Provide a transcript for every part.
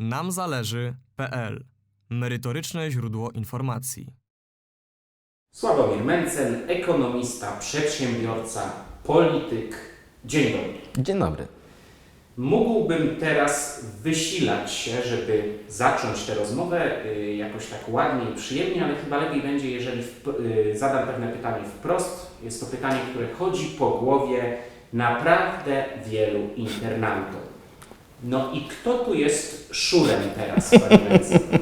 namzależy.pl Merytoryczne źródło informacji. Sławomir Mencen, ekonomista, przedsiębiorca, polityk. Dzień dobry. Dzień dobry. Mógłbym teraz wysilać się, żeby zacząć tę rozmowę y, jakoś tak ładnie i przyjemnie, ale chyba lepiej będzie, jeżeli y, zadam pewne pytanie wprost. Jest to pytanie, które chodzi po głowie naprawdę wielu internautom. No i kto tu jest szurem teraz, Mencen?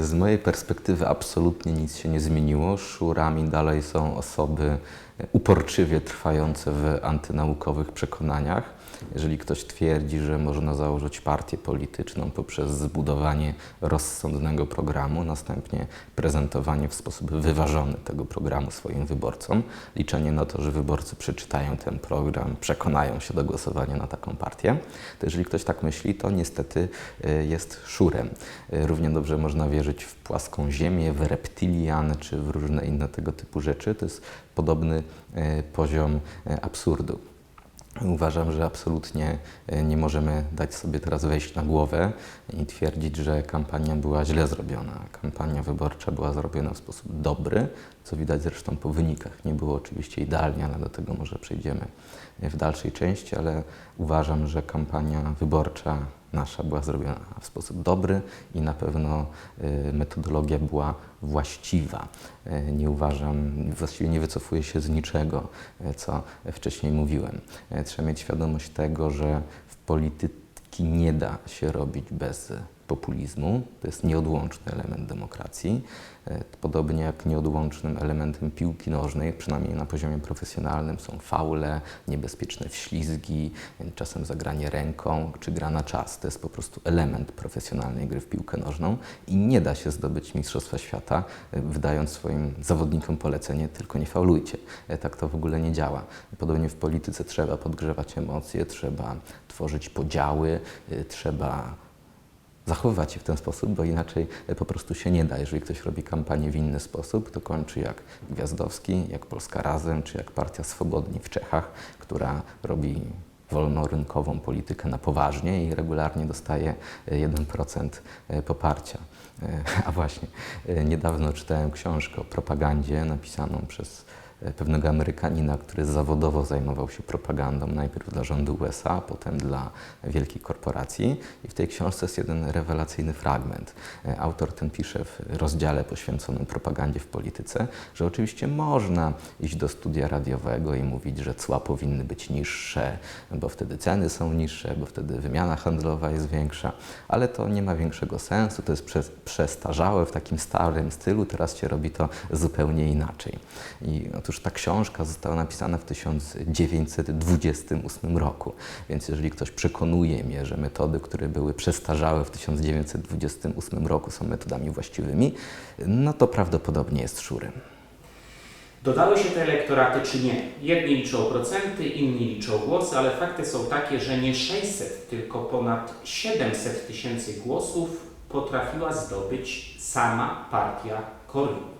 Z mojej perspektywy absolutnie nic się nie zmieniło. Szurami dalej są osoby uporczywie trwające w antynaukowych przekonaniach. Jeżeli ktoś twierdzi, że można założyć partię polityczną poprzez zbudowanie rozsądnego programu, następnie prezentowanie w sposób wyważony tego programu swoim wyborcom, liczenie na to, że wyborcy przeczytają ten program, przekonają się do głosowania na taką partię, to jeżeli ktoś tak myśli, to niestety y, jest szurem. Y, Równie dobrze można wierzyć w płaską ziemię, w reptilian czy w różne inne tego typu rzeczy. To jest podobny y, poziom absurdu. Uważam, że absolutnie e, nie możemy dać sobie teraz wejść na głowę i twierdzić, że kampania była źle zrobiona. Kampania wyborcza była zrobiona w sposób dobry, co widać zresztą po wynikach. Nie było oczywiście idealnie, ale do tego może przejdziemy w dalszej części, ale uważam, że kampania wyborcza nasza była zrobiona w sposób dobry i na pewno y, metodologia była właściwa. Y, Nie uważam, właściwie nie wycofuję się z niczego, y, co wcześniej mówiłem. Trzeba mieć świadomość tego, że w polityki nie da się robić bez populizmu. To jest nieodłączny element demokracji. E, Podobnie jak nieodłącznym elementem piłki nożnej, przynajmniej na poziomie profesjonalnym, są faule, niebezpieczne wślizgi, czasem zagranie ręką czy gra na czas. To jest po prostu element profesjonalnej gry w piłkę nożną i nie da się zdobyć Mistrzostwa Świata, e, wydając swoim zawodnikom polecenie tylko nie faulujcie. E, Tak to w ogóle nie działa. Podobnie w polityce trzeba podgrzewać emocje, trzeba tworzyć podziały, trzeba zachowywać się w ten sposób, bo inaczej e, po prostu się nie da. Jeżeli ktoś robi kampanię w inny sposób, to kończy jak Gwiazdowski, jak Polska Razem, czy jak Partia Swobodni w Czechach, która robi wolnorynkową politykę na poważnie i regularnie dostaje e, 1% e, poparcia. E, A właśnie, niedawno czytałem książkę o propagandzie napisaną przez pewnego Amerykanina, który zawodowo zajmował się propagandą, najpierw dla rządu USA, potem dla wielkiej korporacji. I w tej książce jest jeden rewelacyjny fragment. E, Autor ten pisze w rozdziale poświęconym propagandzie w polityce, że oczywiście można iść do studia radiowego i mówić, że cła powinny być niższe, bo wtedy ceny są niższe, bo wtedy wymiana handlowa jest większa, ale to nie ma większego sensu, to jest prze, przestarzałe w takim starym stylu, teraz się robi to zupełnie inaczej. I otóż ta książka została napisana w 1928 roku, więc jeżeli ktoś przekonuje mnie, że metody, które były przestarzałe w 1928 roku są metodami właściwymi, no to prawdopodobnie jest szurem. Dodały się te elektoraty czy nie? Jedni liczą procenty, inni liczą głosy, ale fakty są takie, że nie 600, tylko ponad 700 tysięcy głosów potrafiła zdobyć sama partia Korwin.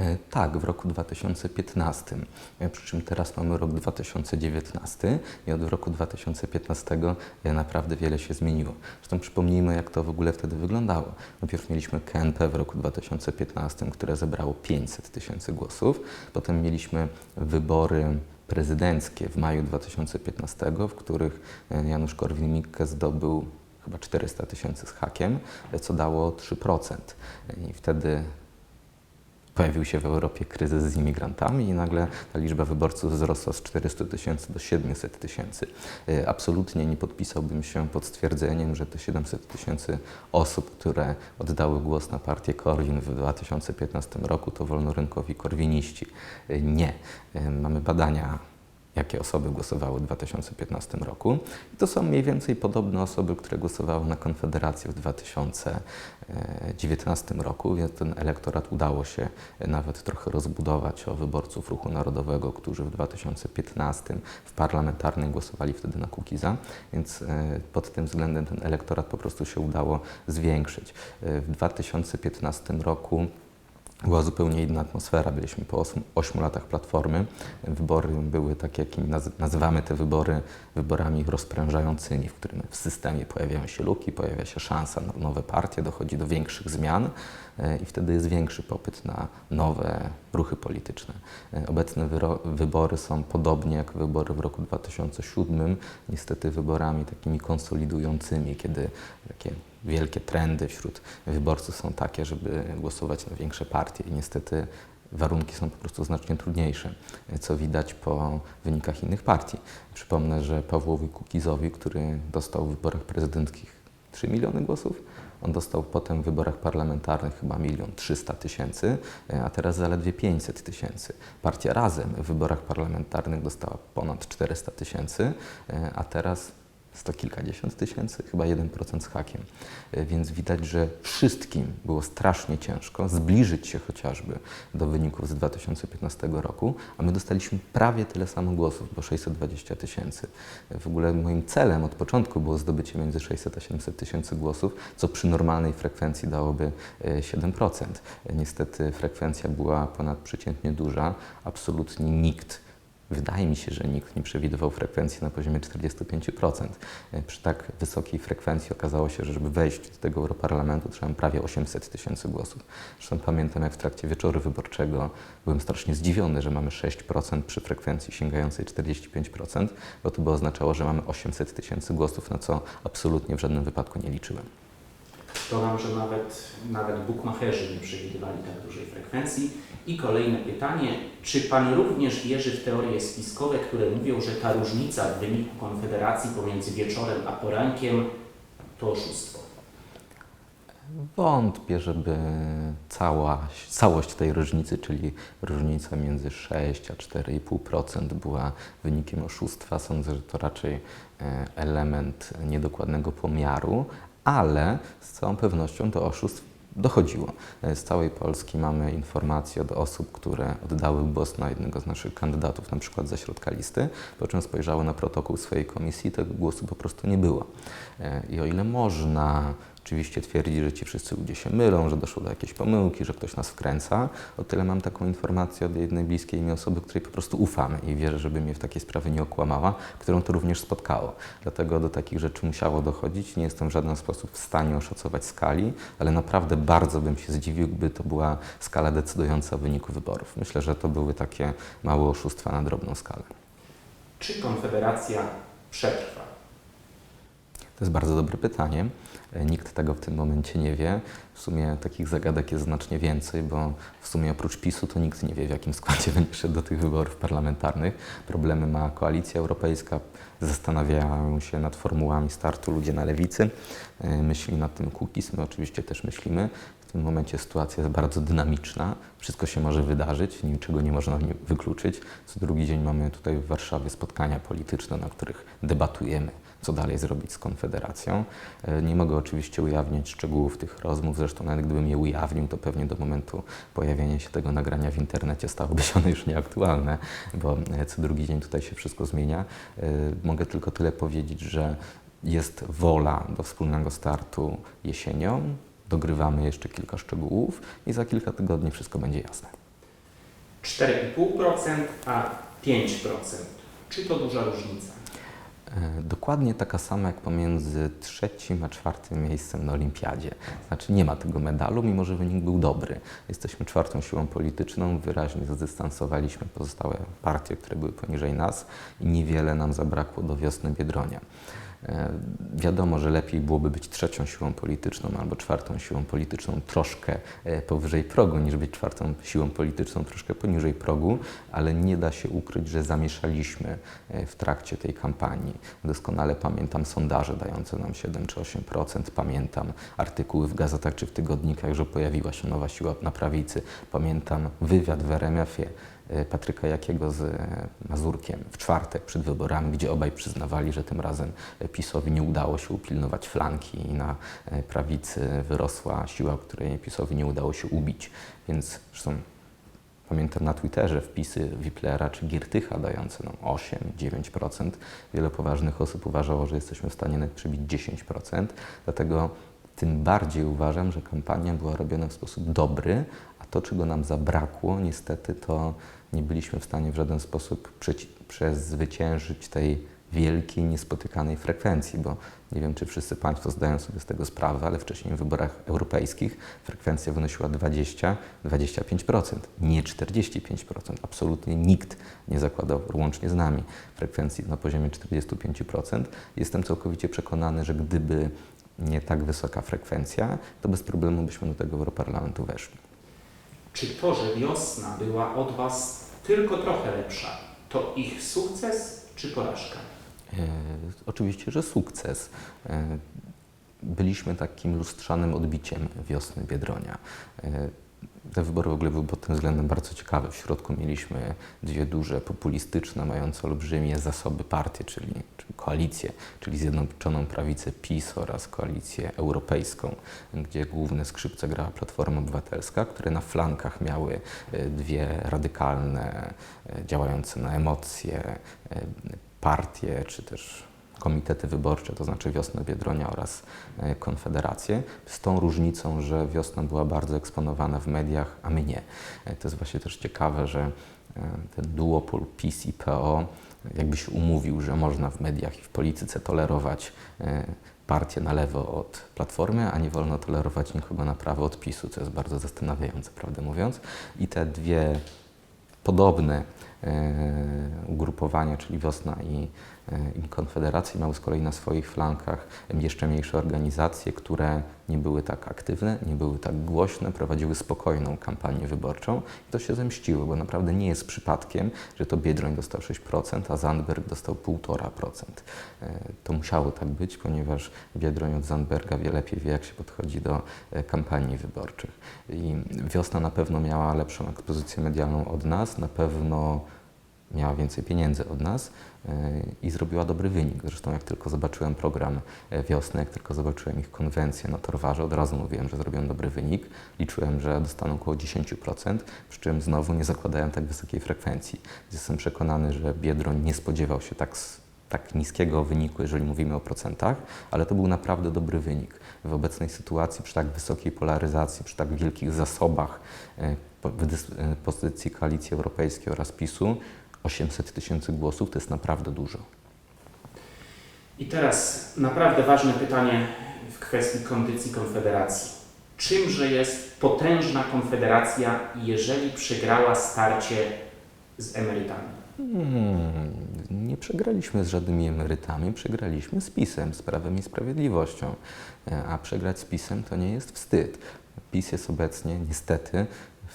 E, Tak, w roku 2015. E, Przy czym teraz mamy rok 2019 i od roku 2015 e, naprawdę wiele się zmieniło. Zresztą przypomnijmy, jak to w ogóle wtedy wyglądało. Najpierw mieliśmy KNP w roku 2015, które zebrało 500 tysięcy głosów. Potem mieliśmy wybory prezydenckie w maju 2015, w których Janusz Korwin-Mikke zdobył chyba 400 tysięcy z hakiem, co dało 3%. I wtedy pojawił się w Europie kryzys z imigrantami i nagle ta liczba wyborców wzrosła z 400 tysięcy do 700 tysięcy. E, Absolutnie nie podpisałbym się pod stwierdzeniem, że te 700 tysięcy osób, które oddały głos na partię Korwin w 2015 roku, to wolnorynkowi korwiniści. E, Nie. E, Mamy badania jakie osoby głosowały w 2015 roku. I to są mniej więcej podobne osoby, które głosowały na Konfederację w 2019 roku, więc ten elektorat udało się nawet trochę rozbudować o wyborców Ruchu Narodowego, którzy w 2015 w parlamentarnej głosowali wtedy na Kukiza, więc e, pod tym względem ten elektorat po prostu się udało zwiększyć. E, W 2015 roku była zupełnie inna atmosfera. Byliśmy po 8 latach platformy. Wybory były takie, jakimi naz- nazywamy te wybory wyborami rozprężającymi, w którym w systemie pojawiają się luki, pojawia się szansa na nowe partie, dochodzi do większych zmian e, i wtedy jest większy popyt na nowe ruchy polityczne. E, Obecne wybory są podobnie jak wybory w roku 2007, niestety wyborami takimi konsolidującymi, kiedy takie wielkie trendy wśród wyborców są takie, żeby głosować na większe partie i niestety warunki są po prostu znacznie trudniejsze, co widać po wynikach innych partii. Przypomnę, że Pawłowi Kukizowi, który dostał w wyborach prezydenckich 3 miliony głosów, on dostał potem w wyborach parlamentarnych chyba milion trzysta tysięcy, a teraz zaledwie 500 tysięcy. Partia Razem w wyborach parlamentarnych dostała ponad 400 tysięcy, a teraz sto kilkadziesiąt tysięcy, chyba 1% z hakiem. E, Więc widać, że wszystkim było strasznie ciężko zbliżyć się chociażby do wyników z 2015 roku, a my dostaliśmy prawie tyle samo głosów, bo 620 tysięcy. E, W ogóle moim celem od początku było zdobycie między 600 a 700 tysięcy głosów, co przy normalnej frekwencji dałoby e, 7%. E, Niestety frekwencja była ponadprzeciętnie duża, absolutnie nikt Wydaje mi się, że nikt nie przewidywał frekwencji na poziomie 45%. E, Przy tak wysokiej frekwencji okazało się, że żeby wejść do tego Europarlamentu trzeba prawie 800 tysięcy głosów. Zresztą pamiętam, jak w trakcie wieczoru wyborczego byłem strasznie zdziwiony, że mamy 6% przy frekwencji sięgającej 45%, bo to by oznaczało, że mamy 800 tysięcy głosów, na co absolutnie w żadnym wypadku nie liczyłem. Dodam, że nawet, nawet bukmacherzy nie przewidywali tak dużej frekwencji. I kolejne pytanie, czy Pan również wierzy w teorie spiskowe, które mówią, że ta różnica w wyniku konfederacji pomiędzy wieczorem a porankiem to oszustwo? Wątpię, żeby cała, całość tej różnicy, czyli różnica między 6 a 4,5% była wynikiem oszustwa. Sądzę, że to raczej e, element niedokładnego pomiaru, ale z całą pewnością do oszustw dochodziło. E, Z całej Polski mamy informacje od osób, które oddały głos na jednego z naszych kandydatów, na przykład ze środka listy, po czym spojrzały na protokół swojej komisji, tego głosu po prostu nie było. E, I o ile można oczywiście twierdzić, że ci wszyscy ludzie się mylą, że doszło do jakiejś pomyłki, że ktoś nas wkręca, o tyle mam taką informację od jednej bliskiej mi osoby, której po prostu ufam i wierzę, żeby mnie w takiej sprawie nie okłamała, którą to również spotkało. Dlatego do takich rzeczy musiało dochodzić. Nie jestem w żaden sposób w stanie oszacować skali, ale naprawdę bardzo bym się zdziwił, gdyby to była skala decydująca o wyniku wyborów. Myślę, że to były takie małe oszustwa na drobną skalę. Czy Konfederacja przetrwa? To jest bardzo dobre pytanie. E, Nikt tego w tym momencie nie wie. W sumie takich zagadek jest znacznie więcej, bo w sumie oprócz PiSu to nikt nie wie, w jakim składzie będzie szedł do tych wyborów parlamentarnych. Problemy ma Koalicja Europejska, zastanawiają się nad formułami startu ludzie na lewicy, E, myśli nad tym Kukiz, my oczywiście też myślimy. W tym momencie sytuacja jest bardzo dynamiczna, wszystko się może wydarzyć, niczego nie można wykluczyć. Co drugi dzień mamy tutaj w Warszawie spotkania polityczne, na których debatujemy, co dalej zrobić z Konfederacją. E, Nie mogę oczywiście ujawniać szczegółów tych rozmów, zresztą nawet gdybym je ujawnił, to pewnie do momentu pojawienia się tego nagrania w internecie stałoby się one już nieaktualne, bo e, co drugi dzień tutaj się wszystko zmienia. E, Mogę tylko tyle powiedzieć, że jest wola do wspólnego startu jesienią, dogrywamy jeszcze kilka szczegółów i za kilka tygodni wszystko będzie jasne. 4,5% a 5%. Czy to duża różnica? E, Dokładnie taka sama jak pomiędzy trzecim a czwartym miejscem na Olimpiadzie. Znaczy nie ma tego medalu, mimo że wynik był dobry. Jesteśmy czwartą siłą polityczną, wyraźnie zdystansowaliśmy pozostałe partie, które były poniżej nas i niewiele nam zabrakło do wiosny Biedronia. E, Wiadomo, że lepiej byłoby być trzecią siłą polityczną albo czwartą siłą polityczną troszkę e, powyżej progu, niż być czwartą siłą polityczną troszkę poniżej progu, ale nie da się ukryć, że zamieszaliśmy e, w trakcie tej kampanii. Doskonale pamiętam sondaże dające nam 7 czy 8%, pamiętam artykuły w gazetach czy w tygodnikach, że pojawiła się nowa siła na prawicy, pamiętam wywiad w RMF-ie Patryka Jakiego z e, Mazurkiem w czwartek przed wyborami, gdzie obaj przyznawali, że tym razem e, PiSowi nie udało się upilnować flanki i na e, prawicy wyrosła siła, której PiSowi nie udało się ubić. Więc zresztą pamiętam na Twitterze wpisy Wiplera czy Giertycha dające nam 8-9%. Wiele poważnych osób uważało, że jesteśmy w stanie nawet przebić 10%. Dlatego tym bardziej uważam, że kampania była robiona w sposób dobry, To, czego nam zabrakło, niestety, to nie byliśmy w stanie w żaden sposób przezwyciężyć tej wielkiej, niespotykanej frekwencji, bo nie wiem, czy wszyscy Państwo zdają sobie z tego sprawę, ale wcześniej w wyborach europejskich frekwencja wynosiła 20-25%, nie 45%. Absolutnie nikt nie zakładał, łącznie z nami, frekwencji na poziomie 45%. Jestem całkowicie przekonany, że gdyby nie tak wysoka frekwencja, to bez problemu byśmy do tego Europarlamentu weszli. Czy to, że wiosna była od Was tylko trochę lepsza, to ich sukces czy porażka? E, Oczywiście, że sukces. E, Byliśmy takim lustrzanym odbiciem wiosny Biedronia. E, Te wybory w ogóle były pod tym względem bardzo ciekawe. W środku mieliśmy dwie duże, populistyczne, mające olbrzymie zasoby partie, czyli, czyli koalicję, czyli Zjednoczoną Prawicę PiS oraz Koalicję Europejską, gdzie główne skrzypce grała Platforma Obywatelska, które na flankach miały e, dwie radykalne, e, działające na emocje e, partie, czy też komitety wyborcze, to znaczy Wiosnę Biedronia oraz e, Konfederację, z tą różnicą, że Wiosna była bardzo eksponowana w mediach, a my nie. E, To jest właśnie też ciekawe, że e, ten duopol PiS i PO jakby się umówił, że można w mediach i w polityce tolerować partię na lewo od Platformy, a nie wolno tolerować nikogo na prawo od PiSu, co jest bardzo zastanawiające, prawdę mówiąc. I te dwie podobne ugrupowania, czyli Wiosna i, i Konfederacja, miały z kolei na swoich flankach jeszcze mniejsze organizacje, które nie były tak aktywne, nie były tak głośne, prowadziły spokojną kampanię wyborczą i to się zemściło, bo naprawdę nie jest przypadkiem, że to Biedroń dostał 6%, a Zandberg dostał 1,5%. E, To musiało tak być, ponieważ Biedroń od Zandberga wie lepiej wie, jak się podchodzi do e, kampanii wyborczych. I Wiosna na pewno miała lepszą ekspozycję medialną od nas, na pewno miała więcej pieniędzy od nas e, i zrobiła dobry wynik. Zresztą jak tylko zobaczyłem program e, Wiosny, jak tylko zobaczyłem ich konwencję na Torwarze, od razu mówiłem, że zrobią dobry wynik. Liczyłem, że dostaną około 10%, przy czym znowu nie zakładałem tak wysokiej frekwencji. Jestem przekonany, że Biedroń nie spodziewał się tak, tak niskiego wyniku, jeżeli mówimy o procentach, ale to był naprawdę dobry wynik. W obecnej sytuacji, przy tak wysokiej polaryzacji, przy tak wielkich zasobach e, pozycji Koalicji Europejskiej oraz PiSu, 800 tysięcy głosów to jest naprawdę dużo. I teraz naprawdę ważne pytanie w kwestii kondycji Konfederacji. Czymże jest potężna Konfederacja, jeżeli przegrała starcie z emerytami? Hmm, nie przegraliśmy z żadnymi emerytami, przegraliśmy z PiSem, z Prawem i Sprawiedliwością. E, A przegrać z PiSem to nie jest wstyd. PiS jest obecnie, niestety,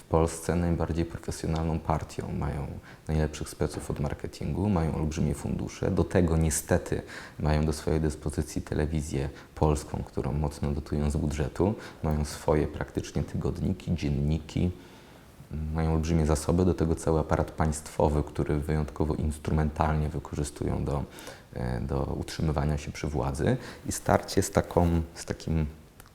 Polsce najbardziej profesjonalną partią. Mają najlepszych speców od marketingu, mają olbrzymie fundusze. Do tego niestety mają do swojej dyspozycji telewizję polską, którą mocno dotują z budżetu. Mają swoje praktycznie tygodniki, dzienniki, mają olbrzymie zasoby, do tego cały aparat państwowy, który wyjątkowo instrumentalnie wykorzystują do, e, do utrzymywania się przy władzy. I starcie z, taką, z takim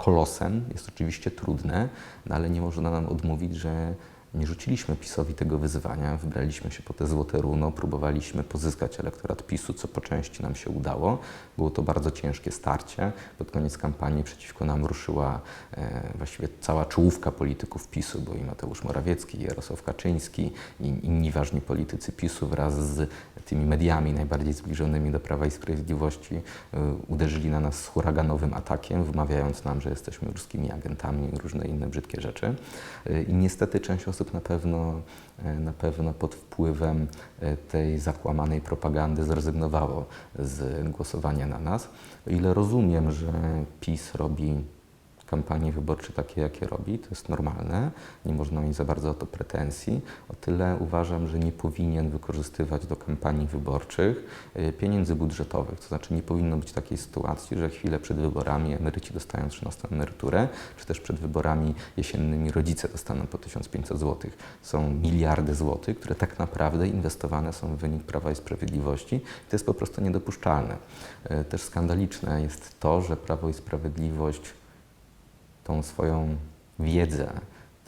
kolosem jest oczywiście trudne, no ale nie można nam odmówić, że nie rzuciliśmy PiSowi tego wyzwania, wybraliśmy się po te złote runo, próbowaliśmy pozyskać elektorat PiSu, co po części nam się udało. Było to bardzo ciężkie starcie. Pod koniec kampanii przeciwko nam ruszyła e, właściwie cała czołówka polityków PiSu, bo i Mateusz Morawiecki, i Jarosław Kaczyński, i inni ważni politycy PiSu wraz z tymi mediami najbardziej zbliżonymi do Prawa i Sprawiedliwości e, uderzyli na nas z huraganowym atakiem, wmawiając nam, że jesteśmy ruskimi agentami i różne inne brzydkie rzeczy. E, I niestety część osób na pewno, e, na pewno pod wpływem tej zakłamanej propagandy zrezygnowało z głosowania na nas. O ile rozumiem, że PiS robi kampanie wyborcze takie, jakie robi, to jest normalne, nie można mieć za bardzo o to pretensji. O tyle uważam, że nie powinien wykorzystywać do kampanii wyborczych e, pieniędzy budżetowych. To znaczy nie powinno być takiej sytuacji, że chwilę przed wyborami emeryci dostają 13 emeryturę, czy też przed wyborami jesiennymi rodzice dostaną po 1500 zł. Są miliardy złotych, które tak naprawdę inwestowane są w wynik Prawa i Sprawiedliwości. To jest po prostu niedopuszczalne. E, Też skandaliczne jest to, że Prawo i Sprawiedliwość tą swoją wiedzę,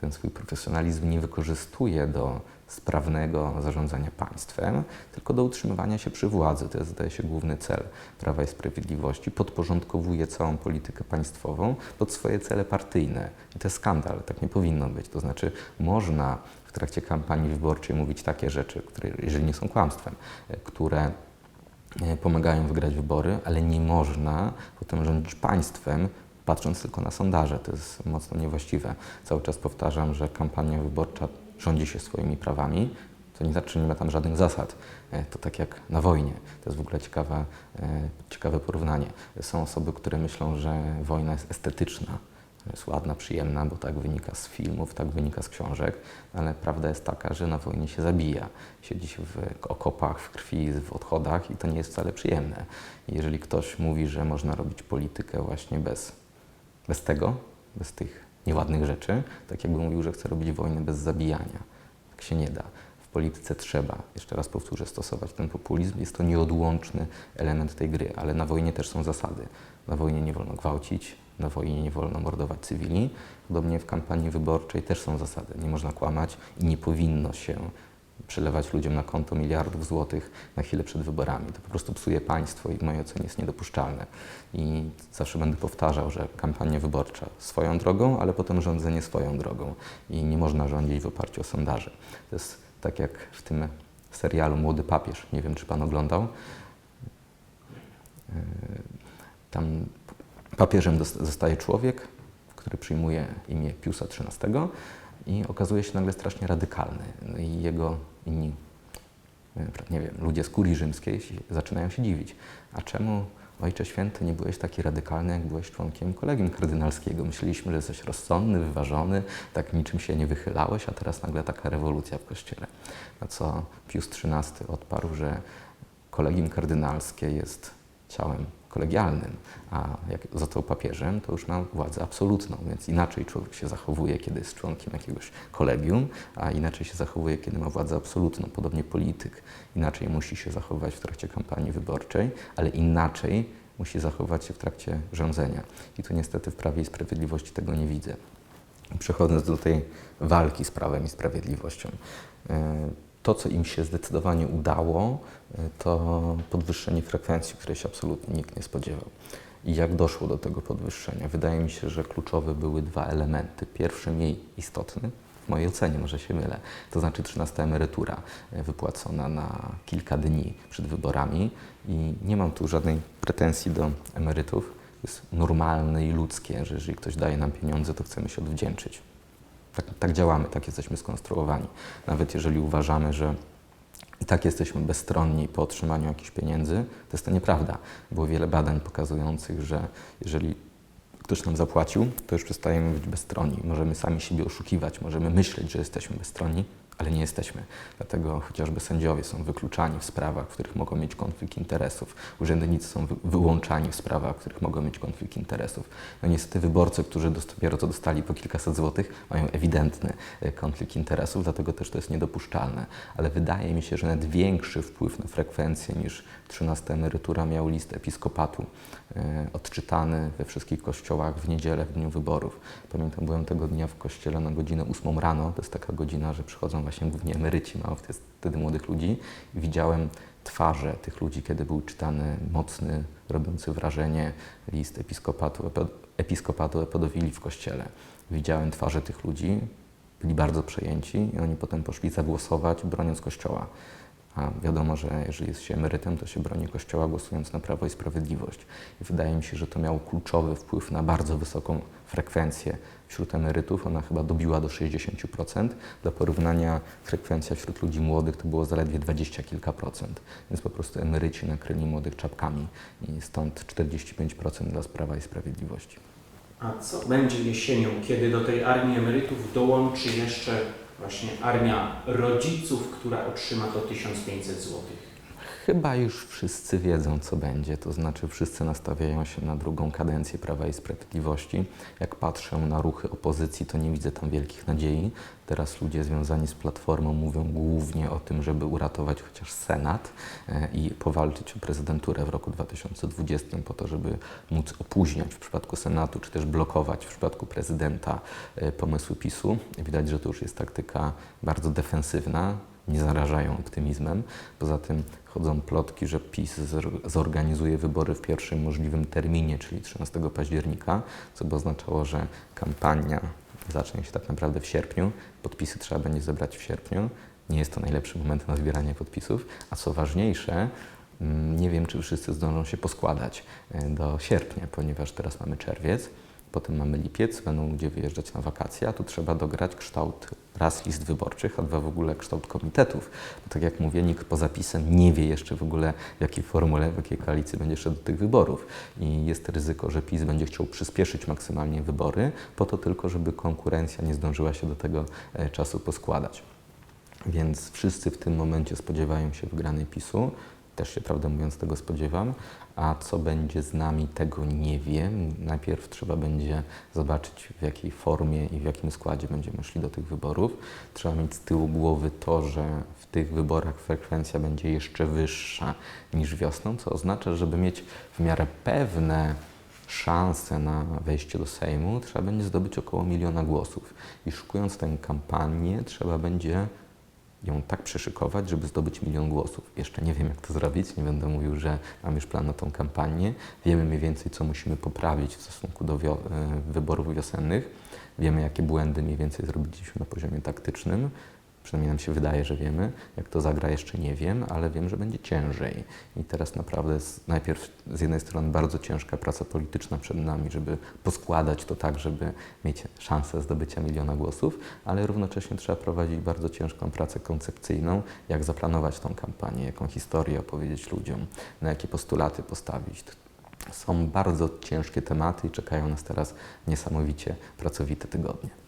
ten swój profesjonalizm nie wykorzystuje do sprawnego zarządzania państwem, tylko do utrzymywania się przy władzy. To jest, zdaje się, główny cel Prawa i Sprawiedliwości. Podporządkowuje całą politykę państwową pod swoje cele partyjne. I to jest skandal, tak nie powinno być. To znaczy, można w trakcie kampanii wyborczej mówić takie rzeczy, które, jeżeli nie są kłamstwem, e, które e, pomagają wygrać wybory, ale nie można potem rządzić państwem, patrząc tylko na sondaże. To jest mocno niewłaściwe. Cały czas powtarzam, że kampania wyborcza rządzi się swoimi prawami. To nie znaczy, że nie ma tam żadnych zasad. E, To tak jak na wojnie. To jest w ogóle ciekawe, e, ciekawe porównanie. Są osoby, które myślą, że wojna jest estetyczna, jest ładna, przyjemna, bo tak wynika z filmów, tak wynika z książek, ale prawda jest taka, że na wojnie się zabija. Siedzi się w okopach, w krwi, w odchodach i to nie jest wcale przyjemne. Jeżeli ktoś mówi, że można robić politykę właśnie bez, bez tego, bez tych nieładnych rzeczy, tak jakby mówił, że chce robić wojnę bez zabijania. Tak się nie da. W polityce trzeba, jeszcze raz powtórzę, stosować ten populizm. Jest to nieodłączny element tej gry, ale na wojnie też są zasady. Na wojnie nie wolno gwałcić, na wojnie nie wolno mordować cywili. Podobnie w kampanii wyborczej też są zasady. Nie można kłamać i nie powinno się przelewać ludziom na konto miliardów złotych na chwilę przed wyborami. To po prostu psuje państwo i w mojej ocenie jest niedopuszczalne. I zawsze będę powtarzał, że kampania wyborcza swoją drogą, ale potem rządzenie swoją drogą. I nie można rządzić w oparciu o sondaże. To jest tak jak w tym serialu Młody Papież. Nie wiem, czy Pan oglądał. Yy, Tam papieżem zostaje człowiek, który przyjmuje imię Piusa XIII i okazuje się nagle strasznie radykalny. No i jego inni, e, nie wiem, ludzie z kurii rzymskiej zaczynają się dziwić. A czemu, Ojcze Święty, nie byłeś taki radykalny, jak byłeś członkiem kolegium kardynalskiego? Myśleliśmy, że jesteś rozsądny, wyważony, tak niczym się nie wychylałeś, a teraz nagle taka rewolucja w Kościele. Na co Pius XIII odparł, że kolegium kardynalskie jest ciałem kolegialnym, a jak został papieżem, to już ma władzę absolutną, więc inaczej człowiek się zachowuje, kiedy jest członkiem jakiegoś kolegium, a inaczej się zachowuje, kiedy ma władzę absolutną. Podobnie polityk inaczej musi się zachowywać w trakcie kampanii wyborczej, ale inaczej musi zachować się w trakcie rządzenia. I tu niestety w Prawie i Sprawiedliwości tego nie widzę. Przechodząc do tej walki z Prawem i Sprawiedliwością. e, To, co im się zdecydowanie udało, e, to podwyższenie frekwencji, której się absolutnie nikt nie spodziewał. I jak doszło do tego podwyższenia? Wydaje mi się, że kluczowe były dwa elementy. Pierwszy, mniej istotny, w mojej ocenie, może się mylę, to znaczy 13 emerytura e, wypłacona na kilka dni przed wyborami. I nie mam tu żadnej pretensji do emerytów. Jest normalne i ludzkie, że jeżeli ktoś daje nam pieniądze, to chcemy się odwdzięczyć. Tak, tak działamy, tak jesteśmy skonstruowani. Nawet jeżeli uważamy, że i tak jesteśmy bezstronni po otrzymaniu jakichś pieniędzy, to jest to nieprawda. Było wiele badań pokazujących, że jeżeli ktoś nam zapłacił, to już przestajemy być bezstronni. Możemy sami siebie oszukiwać, możemy myśleć, że jesteśmy bezstronni, ale nie jesteśmy. Dlatego chociażby sędziowie są wykluczani w sprawach, w których mogą mieć konflikt interesów. Urzędnicy są wy- wyłączani w sprawach, w których mogą mieć konflikt interesów. No niestety wyborcy, którzy dopiero co dostali po kilkaset złotych, mają ewidentny e, konflikt interesów, dlatego też to jest niedopuszczalne. Ale wydaje mi się, że nawet większy wpływ na frekwencję niż 13 emerytura miał list episkopatu e, odczytany we wszystkich kościołach w niedzielę, w dniu wyborów. Pamiętam, byłem tego dnia w kościele na godzinę 8 rano. To jest taka godzina, że przychodzą właśnie głównie emeryci, mało wtedy- wtedy młodych ludzi. Widziałem twarze tych ludzi, kiedy był czytany mocny, robiący wrażenie list episkopatu, episkopatu epodowili w kościele. Widziałem twarze tych ludzi, byli bardzo przejęci i oni potem poszli zagłosować, broniąc kościoła. A wiadomo, że jeżeli jest się emerytem, to się broni Kościoła głosując na Prawo i Sprawiedliwość. I wydaje mi się, że to miało kluczowy wpływ na bardzo wysoką frekwencję wśród emerytów. Ona chyba dobiła do 60%. Dla porównania frekwencja wśród ludzi młodych to było zaledwie 20 kilka procent. Więc po prostu emeryci nakryli młodych czapkami i stąd 45% dla Prawa i Sprawiedliwości. A co będzie jesienią, kiedy do tej armii emerytów dołączy jeszcze właśnie armia rodziców, która otrzyma to 1500 zł? Chyba już wszyscy wiedzą, co będzie, to znaczy wszyscy nastawiają się na drugą kadencję Prawa i Sprawiedliwości. Jak patrzę na ruchy opozycji, to nie widzę tam wielkich nadziei. Teraz ludzie związani z Platformą mówią głównie o tym, żeby uratować chociaż Senat e, i powalczyć o prezydenturę w roku 2020 po to, żeby móc opóźniać w przypadku Senatu, czy też blokować w przypadku prezydenta e, pomysły PiSu. Widać, że to już jest taktyka bardzo defensywna, nie zarażają optymizmem. Poza tym chodzą plotki, że PiS zor- zorganizuje wybory w pierwszym możliwym terminie, czyli 13 października, co by oznaczało, że kampania zacznie się tak naprawdę w sierpniu. Podpisy trzeba będzie zebrać w sierpniu. Nie jest to najlepszy moment na zbieranie podpisów, a co ważniejsze, mm, nie wiem, czy wszyscy zdążą się poskładać e, do sierpnia, ponieważ teraz mamy czerwiec, potem mamy lipiec, będą ludzie wyjeżdżać na wakacje, a tu trzeba dograć kształt raz list wyborczych, a dwa w ogóle kształt komitetów. Bo tak jak mówię, nikt poza PiSem nie wie jeszcze w ogóle w jakiej formule, w jakiej koalicji będzie szedł do tych wyborów. I jest ryzyko, że PiS będzie chciał przyspieszyć maksymalnie wybory, po to tylko, żeby konkurencja nie zdążyła się do tego e, czasu poskładać. Więc wszyscy w tym momencie spodziewają się wygranej PiSu. Też się, prawdę mówiąc, tego spodziewam. A co będzie z nami, tego nie wiem. Najpierw trzeba będzie zobaczyć, w jakiej formie i w jakim składzie będziemy szli do tych wyborów. Trzeba mieć z tyłu głowy to, że w tych wyborach frekwencja będzie jeszcze wyższa niż wiosną, co oznacza, żeby mieć w miarę pewne szanse na wejście do Sejmu, trzeba będzie zdobyć około miliona głosów. I szykując tę kampanię, trzeba będzie ją tak przeszykować, żeby zdobyć milion głosów. Jeszcze nie wiem, jak to zrobić, nie będę mówił, że mam już plan na tą kampanię. Wiemy mniej więcej, co musimy poprawić w stosunku do wio- e, wyborów wiosennych. Wiemy, jakie błędy mniej więcej zrobiliśmy na poziomie taktycznym. Przynajmniej nam się wydaje, że wiemy. Jak to zagra, jeszcze nie wiem, ale wiem, że będzie ciężej. I teraz naprawdę z, najpierw z jednej strony bardzo ciężka praca polityczna przed nami, żeby poskładać to tak, żeby mieć szansę zdobycia miliona głosów, ale równocześnie trzeba prowadzić bardzo ciężką pracę koncepcyjną, jak zaplanować tą kampanię, jaką historię opowiedzieć ludziom, na jakie postulaty postawić. Są bardzo ciężkie tematy i czekają nas teraz niesamowicie pracowite tygodnie.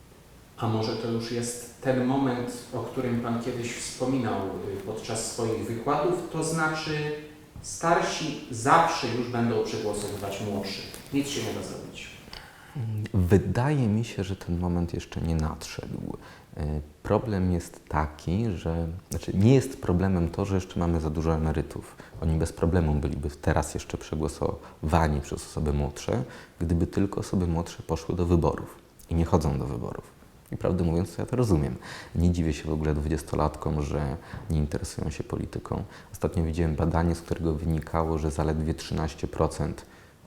A może to już jest ten moment, o którym Pan kiedyś wspominał y, podczas swoich wykładów, to znaczy starsi zawsze już będą przegłosowywać młodszych. Nic się nie da zrobić. Wydaje mi się, że ten moment jeszcze nie nadszedł. E, Problem jest taki, że znaczy nie jest problemem to, że jeszcze mamy za dużo emerytów. Oni bez problemu byliby teraz jeszcze przegłosowani przez osoby młodsze, gdyby tylko osoby młodsze poszły do wyborów i nie chodzą do wyborów. I prawdę mówiąc, ja to rozumiem. Nie dziwię się w ogóle dwudziestolatkom, że nie interesują się polityką. Ostatnio widziałem badanie, z którego wynikało, że zaledwie 13%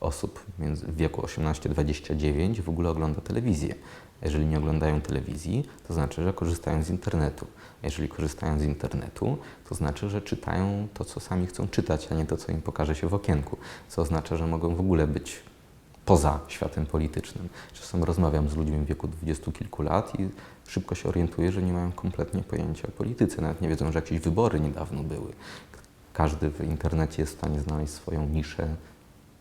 osób między, w wieku 18-29 w ogóle ogląda telewizję. Jeżeli nie oglądają telewizji, to znaczy, że korzystają z internetu. Jeżeli korzystają z internetu, to znaczy, że czytają to, co sami chcą czytać, a nie to, co im pokaże się w okienku. Co oznacza, że mogą w ogóle być poza światem politycznym. Czasem rozmawiam z ludźmi w wieku dwudziestu kilku lat i szybko się orientuję, że nie mają kompletnie pojęcia o polityce. Nawet nie wiedzą, że jakieś wybory niedawno były. Każdy w internecie jest w stanie znaleźć swoją niszę,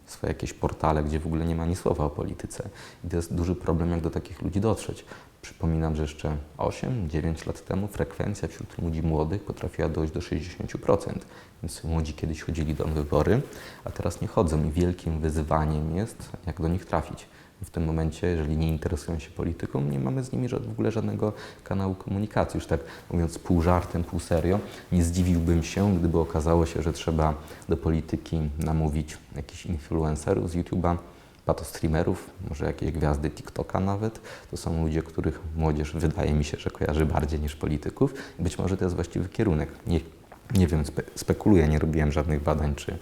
swoje jakieś portale, gdzie w ogóle nie ma ani słowa o polityce. I to jest duży problem, jak do takich ludzi dotrzeć. Przypominam, że jeszcze 8-9 lat temu frekwencja wśród ludzi młodych potrafiła dojść do 60%. Więc młodzi kiedyś chodzili do wybory, a teraz nie chodzą i wielkim wyzwaniem jest, jak do nich trafić. W tym momencie, jeżeli nie interesują się polityką, nie mamy z nimi w ogóle żadnego kanału komunikacji. Już tak mówiąc pół żartem, pół serio, nie zdziwiłbym się, gdyby okazało się, że trzeba do polityki namówić jakichś influencerów z YouTube'a, patostreamerów, może jakieś gwiazdy TikToka nawet. To są ludzie, których młodzież wydaje mi się, że kojarzy bardziej niż polityków. Być może to jest właściwy kierunek. Nie, nie wiem, spe, spekuluję, nie robiłem żadnych badań, czy,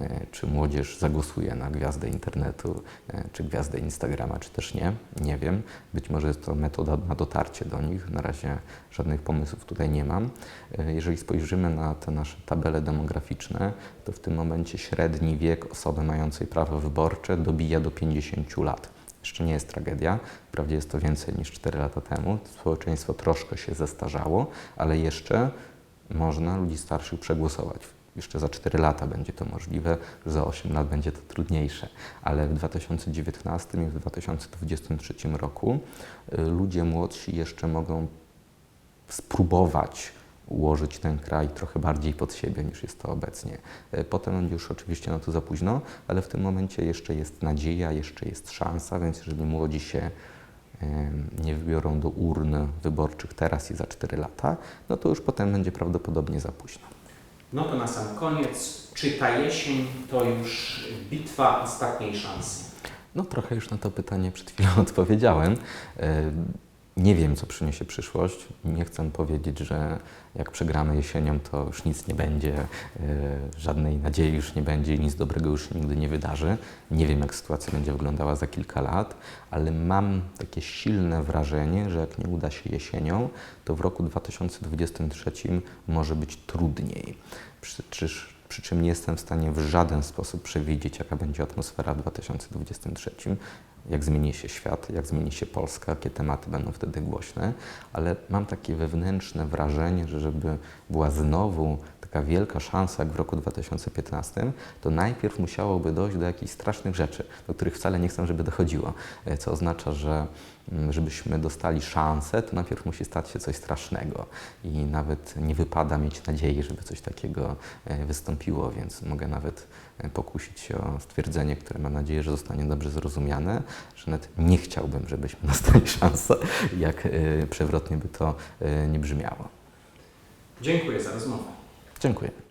e, czy młodzież zagłosuje na gwiazdę internetu, e, czy gwiazdę Instagrama, czy też nie. Nie wiem. Być może jest to metoda na dotarcie do nich. Na razie żadnych pomysłów tutaj nie mam. E, Jeżeli spojrzymy na te nasze tabele demograficzne, to w tym momencie średni wiek osoby mającej prawo wyborcze dobija do 50 lat. Jeszcze nie jest tragedia, wprawdzie jest to więcej niż 4 lata temu. Społeczeństwo troszkę się zestarzało, ale jeszcze można ludzi starszych przegłosować. Jeszcze za 4 lata będzie to możliwe, za 8 lat będzie to trudniejsze, ale w 2019 i w 2023 roku y, ludzie młodsi jeszcze mogą spróbować ułożyć ten kraj trochę bardziej pod siebie niż jest to obecnie. E, Potem będzie już oczywiście na to za późno, ale w tym momencie jeszcze jest nadzieja, jeszcze jest szansa, więc jeżeli młodzi się nie wybiorą do urn wyborczych teraz i za 4 lata, no to już potem będzie prawdopodobnie za późno. No to na sam koniec, czy ta jesień to już bitwa ostatniej szansy? No trochę już na to pytanie przed chwilą odpowiedziałem. Nie wiem, co przyniesie przyszłość. Nie chcę powiedzieć, że jak przegramy jesienią, to już nic nie będzie, e, żadnej nadziei już nie będzie i nic dobrego już nigdy nie wydarzy. Nie wiem, jak sytuacja będzie wyglądała za kilka lat, ale mam takie silne wrażenie, że jak nie uda się jesienią, to w roku 2023 może być trudniej. Przy, czyż, przy czym nie jestem w stanie w żaden sposób przewidzieć, jaka będzie atmosfera w 2023, jak zmieni się świat, jak zmieni się Polska, jakie tematy będą wtedy głośne, ale mam takie wewnętrzne wrażenie, że żeby była znowu taka wielka szansa jak w roku 2015, to najpierw musiałoby dojść do jakichś strasznych rzeczy, do których wcale nie chcę, żeby dochodziło, E, co oznacza, że mm, żebyśmy dostali szansę, to najpierw musi stać się coś strasznego i nawet nie wypada mieć nadziei, żeby coś takiego e, wystąpiło, więc mogę nawet e, pokusić się o stwierdzenie, które mam nadzieję, że zostanie dobrze zrozumiane, że nawet nie chciałbym, żebyśmy dostali szansę, jak przewrotnie by to nie brzmiało. Dziękuję za rozmowę. Dziękuję.